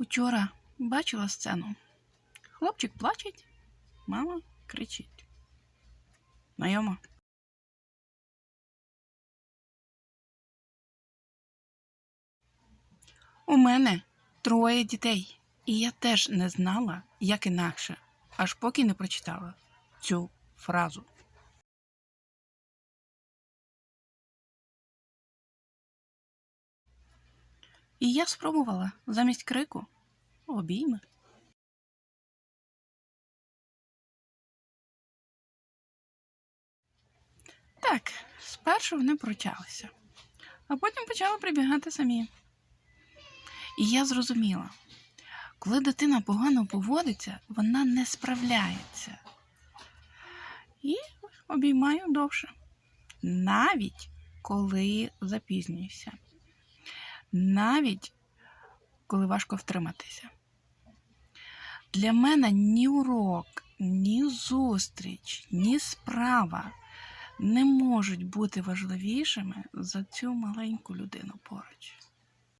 Учора бачила сцену. Хлопчик плачеть, мама кричить. Знайомо? У мене троє дітей, і я теж не знала, як інакше, аж поки не прочитала цю фразу. І я спробувала замість крику обійми. Так, спершу вони пручалися, а потім почали прибігати самі. І я зрозуміла, коли дитина погано поводиться, вона не справляється. І обіймаю довше. Навіть коли запізнююся. Навіть коли важко втриматися. Для мене ні урок, ні зустріч, ні справа не можуть бути важливішими за цю маленьку людину поруч.